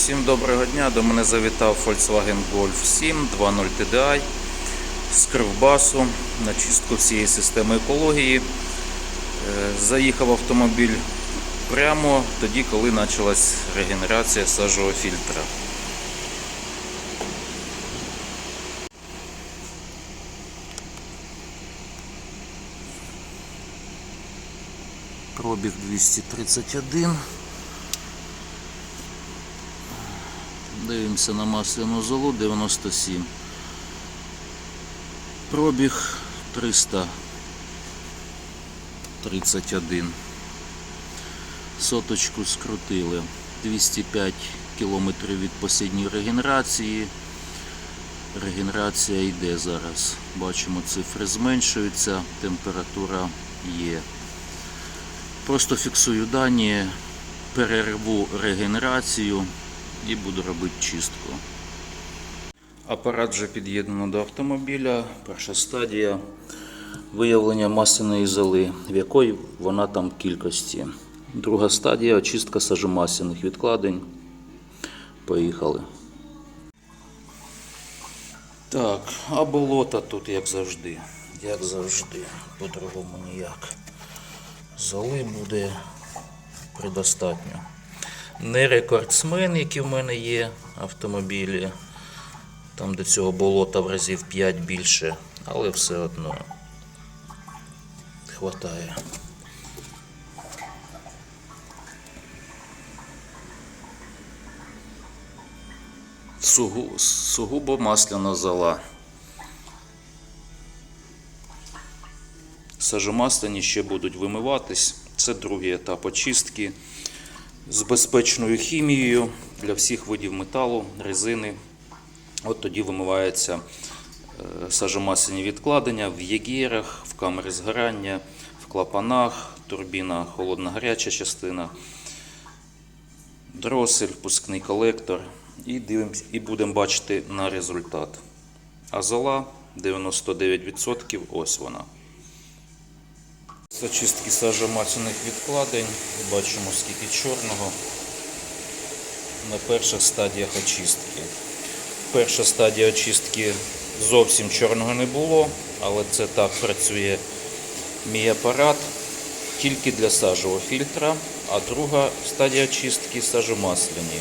Всім доброго дня. До мене завітав Volkswagen Golf 7 2.0 TDI з кривбасу на чистку всієї системи екології. Е, Заїхав автомобіль прямо тоді, коли почалась регенерація сажового фільтра. Пробіг 231. Дивимося на масляну золу 97. Пробіг 331. Соточку скрутили. 205 кілометрів від посідньої регенерації. Регенерація йде зараз. Бачимо, цифри зменшуються, температура є. Просто фіксую дані, перерву регенерацію і буду робити чистку. Апарат вже під'єднано до автомобіля. Перша стадія виявлення масляної золи, в якої вона там кількості. Друга стадія очистка сажомасляних відкладень. Поїхали. Так, а болота тут як завжди. Як завжди. По-другому ніяк. Золи буде предостатньо. Не рекордсмен, які в мене є автомобілі. Там до цього болота в разів 5 більше, але все одно хватає. Сугу, сугубо масляна зола. Сажомасляні ще будуть вимиватись. Це другий етап очистки з безпечною хімією для всіх видів металу, резини. От тоді вимиваються е, сажомасляні відкладення в єгерах, в камері згорання, в клапанах, турбіна холодна гаряча частина, дросель, впускний колектор. І, дивимось, і будемо бачити на результат. А зола 99%, ось вона. З очистки сажомасляних відкладень. Бачимо скільки чорного на перших стадіях очистки. Перша стадія очистки зовсім чорного не було, але це так працює мій апарат тільки для сажового фільтра, а друга стадія очистки сажомасляні.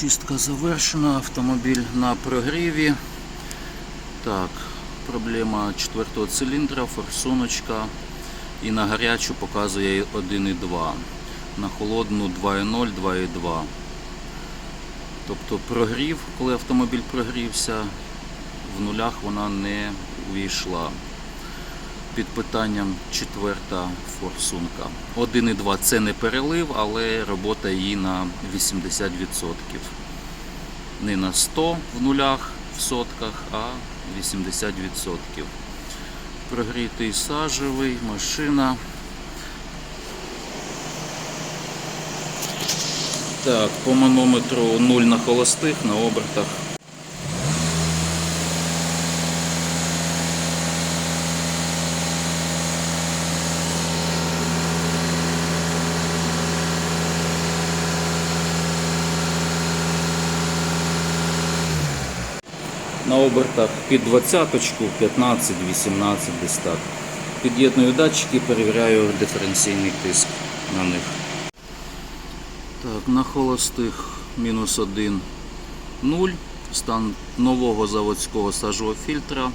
Чистка завершена, автомобіль на прогріві. Так, проблема четвертого циліндра, форсуночка. І на гарячу показує 1,2. На холодну 2,0, 2,2. Тобто прогрів, коли автомобіль прогрівся, в нулях вона не увійшла. Під питанням четверта форсунка. 1,2 це не перелив, але робота її на 80%. Не на 100 в нулях в сотках, а 80%. Прогрітий сажевий, машина. Так, по манометру 0 на холостих, на обертах на обертах під 20, 15, 18 десь так. Під'єдную датчики, перевіряю диференційний тиск на них. Так, на холостих мінус 1, 0. Стан нового заводського сажового фільтра.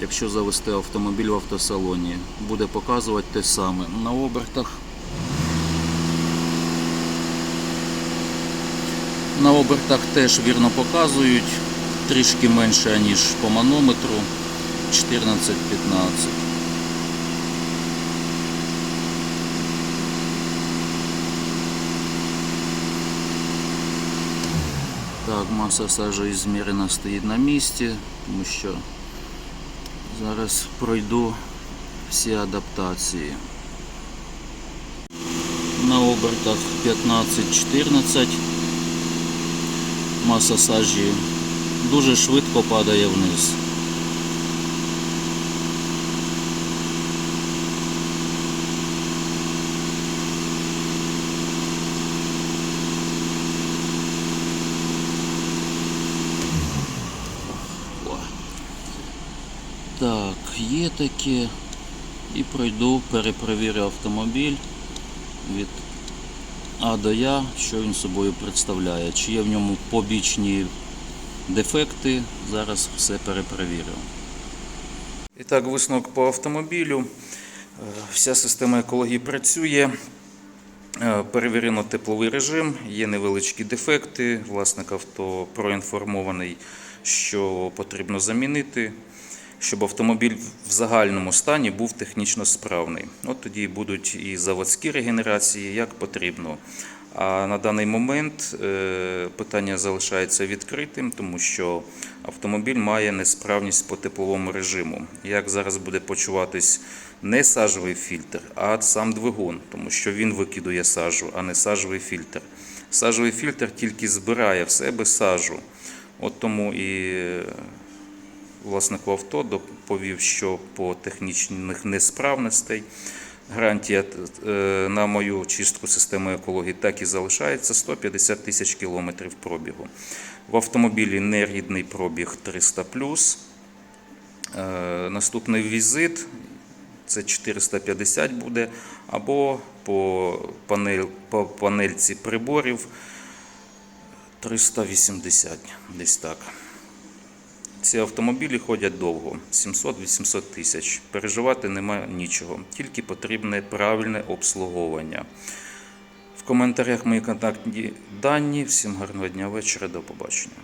Якщо завести автомобіль в автосалоні, буде показувати те саме на обертах. На обертах теж вірно показують, трішки менше, ніж по манометру 14-15. Так, маса сажі змірена стоїть на місці, тому що зараз пройду всі адаптації. На обертах 15-14 маса сажі дуже швидко падає вниз. Так, є таке. І пройду, перепровірю автомобіль від А до Я, що він собою представляє. Чи є в ньому побічні дефекти. Зараз все перепровірю. І так, висновок по автомобілю. Е, Вся система екології працює. Е, Перевірено тепловий режим, є невеличкі дефекти. Власник авто проінформований, що потрібно замінити, щоб автомобіль в загальному стані був технічно справний. От тоді будуть і заводські регенерації, як потрібно. А на даний момент е, питання залишається відкритим, тому що автомобіль має несправність по тепловому режиму. Як зараз буде почуватись не сажовий фільтр, а сам двигун, тому що він викидує сажу, а не сажовий фільтр. Сажовий фільтр тільки збирає в себе сажу. От тому і е, власнику авто доповів, що по технічних несправностей гарантія е, на мою чистку системи екології так і залишається 150 тисяч кілометрів пробігу. В автомобілі нерідний пробіг 300 Е, Наступний візит це 450 буде, або по, панель, по панельці приборів 380, десь так. Ці автомобілі ходять довго 700-800 тисяч. Переживати немає нічого, тільки потрібне правильне обслуговування. В коментарях мої контактні дані. Всім гарного дня вечора, до побачення.